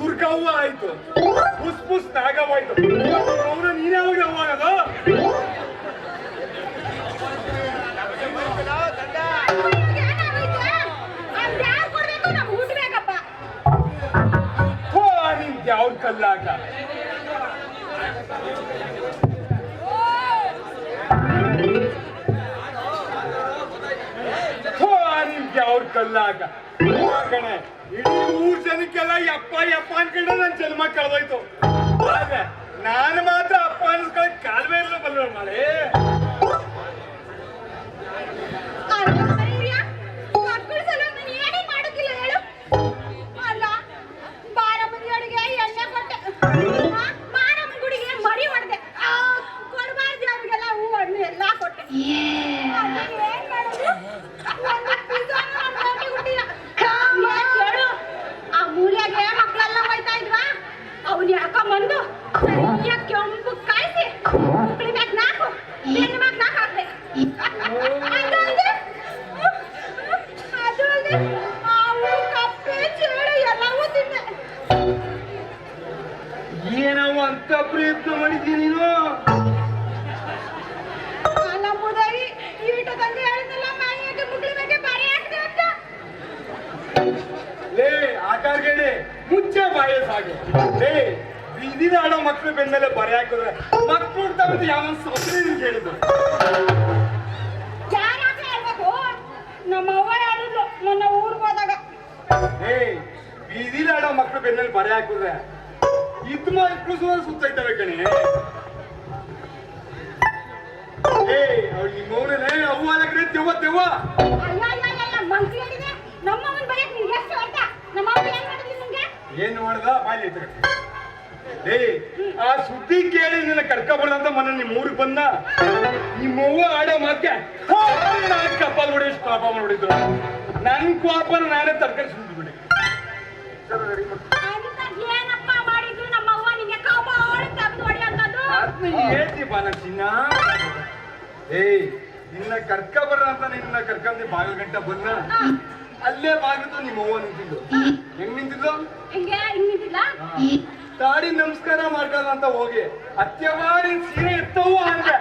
ದುರ್ಗವ್ವ ಆಯ್ತು. ಪುಸ್ ಪುಸ್ ನಾಗವಾಯ್ತು ಅವನು ನೀನೇ ಯಾವಾಗ ಅವ್ವ ಆಗೋದು ಯಾವ ಕಲ್ಲಾಗ ಯಾವ್ದು ಕಲ್ಲಾಗ. ಕಣೆ ಇಡೀ ಊರ್ ಜನಕ್ಕೆಲ್ಲ ಯಪ್ಪ ಯಪ್ಪ ಅನ್ಕೊಂಡ್ರೆ ನನ್ ಜನ್ಮ ಕಳೆದೋಯ್ತು. ಆದ್ರೆ ನಾನು ಮಾತ್ರ ಅಪ್ಪ ಅನ್ಸ್ಕೊಳಕ್ ಕಾಲ್ವೇ ಇಲ್ಲ ಬಲ್ಲ ಮಳೆ ಅವ್ನು ಕೆಂಪು ಕಾಯಿಸಿ ಬೆನ್ನ ಮ್ಯಾಕ್ ನಾಕ್ ಹಾಕ್ದೆ ಅದು ಅಲ್ದೆ ಅದು ಅಲ್ದೆ ಮಾವು ಕಪ್ಪೆ ಚೇಳು ಎಲ್ಲವೂ ತಿಂದೆ ಏನವ ಅಂತ ಪ್ರಯತ್ನ ಮಾಡಿದ್ದೀನಿ ನೀನು ಅಲ್ಲ ಈಟ ತಂದೆ ಹೇಳಿದ್ನಲ್ಲ ಮೈಯಾಗೆ ಮುಗ್ಳಿ ಮ್ಯಾಗೆ ಬರೆ ಹಾಕ್ದೆ ಅಂತ ಲೇ ಆಕಾರ್ಗಡೆ ಮುಚ್ಚೆ ಬಾಯ ಸಾಗೆ ಲೇ ಆಡೋ ಮಕ್ಳು ಬೆನ್ಮೇಲೆ ಬರೆ ಹಾಕಿದ್ರೆ ಹುಡ್ತಾವಂತ ಯಾವ ಸೊಸೆ ಹೇಳಿದ್ರು ನಮ್ಮ ಅವ್ವ ಹೇಳಿದ್ಲು ಮೊನ್ನೆ ಊರ್ಗ್ ಹೋದಾಗ. ಏ ಬೀದಿನ ಆಡೋ ಮಕ್ಳು ಬೆನ್ನಲ್ಲಿ ಬರೆ ಹಾಕಿದ್ರೆ ಇದ್ ಮಕ್ಳು ಸುಮಾರ ಸುತ್ತೈತವೆ ಕಣೆ. ಏ ಅವ್ಳು ನಿಮ್ಮವನೇ ಅವ್ವ ಕಡೆ ತೆವ್ವ ಅರ್ಥ? ನಮ್ಮ ಏನು ಮಾಡ್ದ? ಬಾಯಿ ಐತೆ ಏ ಆ ಸುದ್ದಿ ಕೇಳಿ ನಿನ್ನ ಕರ್ಕೊಬಾರ್ದು ಅಂತ ಮೊನ್ನೆ ನಿಮ್ಮ ಊರಿಗೆ ಬಂದ. ನಿಮ್ಮವ್ವ ಆಡೋ ಮಾತ್ಗೆ ಕಪ್ಪಲ್ ಹೊಡಿ ಪಾಪ ಮಾಡಿದ್ರು ನನ್ ಕೋಪನ ನಾನೇ ತರ್ಕಾರಿ ಸುದ್ಬಿಡಿ ಅಂತ ಏನಪ್ಪ ಮಾಡಿದ್ರು ನಮ್ಮ ಅವ್ವ ನಿಂಗೆ ಕಬಾಳ ತೆಗ್ದು ಹೊಡಿ ಅಂತದ್ದು. ಹೇಳ್ತಿ ಬಾ ನನ್ ಚಿನ್ನ. ಏಯ್ ನಿನ್ನ ಕರ್ಕೊಬರ ಅಂತ ನಿನ್ನ ಕರ್ಕೊಂಡಿ ಬಾಗಿಲು ಗಂಟ ಬಂದ. ಅಲ್ಲೇ ಬಾಗಿಲು ನಿಮ್ಮ ಅವ್ವ ನಿಂತಿದ್ದು. ಹೆಂಗ್ ನಿಂತಿದ್ದು? ಹಿಂಗೆ? ಹಿಂಗ್ ನಿಂತಿಲ್ಲ ತಾಡಿ ನಮಸ್ಕಾರ ಮಾಡ್ಕಲ್ಲ ಅಂತ ಹೋಗಿ. ಅತ್ಯವಾರಿ ಸೀರೆ ಇತ್ತು ಅಂದ್ರೆ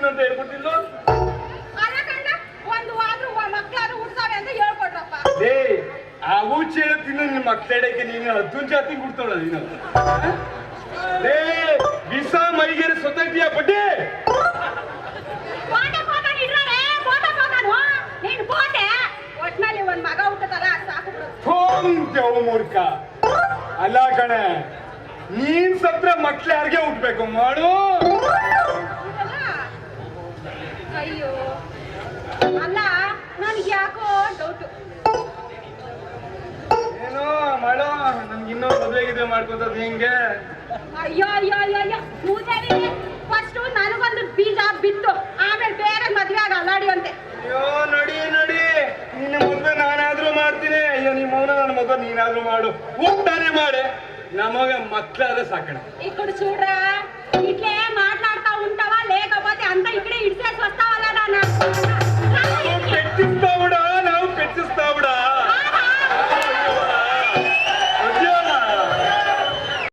ಹೇಳ್ತೀನಿ ಅಂತ ಹೇಳ್ಬಿಟ್ಟಿಲ್ಲ ಏ ಅವು ಹೇಳ್ತೀನಿ ನಿಮ್ಮ ಮಕ್ಕಳಕ್ಕೆ ನೀನು ಹತ್ತು ಜಾತಿ ಕೊಡ್ತಾಳ ನೀನು. ಲೇ ಬಿಸ ಮೈಗೆರೆ ಸೊಸೈಟಿಯ ಬಡ್ಡಿ. ಮೂರ್ಖ. ಅಲ್ಲ ಕಣೆ ನೀನ್ ಸತ್ರ ಮಕ್ಳು ಯಾರಿಗೆ ಹುಟ್ಬೇಕು ಮಾಡು? ಅಲ್ಲ ನನಗೆ ಯಾಕೋ ಡೌಟ್ ಏನೋ ಮಳ ನನ್ಗೆ ಇನ್ನೂ ಮದುವೆಗಿದೆ ಮಾಡ್ಕೋತದ್ ಹೆಂಗೆ. ಅಯ್ಯೋ ಅಯ್ಯೋ ಅಯ್ಯೋ ಅಯ್ಯೋ ಮೂದೇವಿ ಫಸ್ಟ್ ನನಗೊಂದು ಬೀಜ ಬಿತ್ತು. ಆಮೇಲೆ ಬೇರೆ ಮದ್ವೆ ಆಗ ಅಲ್ಲಾಡಿ ಅಂತೆ. ಅಯ್ಯೋ ನಡಿ ನಡಿ. ನಿನ್ನ ಮದುವೆ ನಾನಾದ್ರೂ ಮಾಡ್ತೀನಿ. ಅಯ್ಯೋ ನಿಮ್ಮ ಮೌನ ನನ್ನ ಮದುವೆ ನೀನಾದ್ರೂ ಮಾಡು. ಊಟನೇ ಮಾಡಿ. ನಮಗೆ ಮಕ್ಕಳಾದ್ರೆ ಸಾಕಣ. ಈ ಕೊಡು ಚೂಡ್ರಾ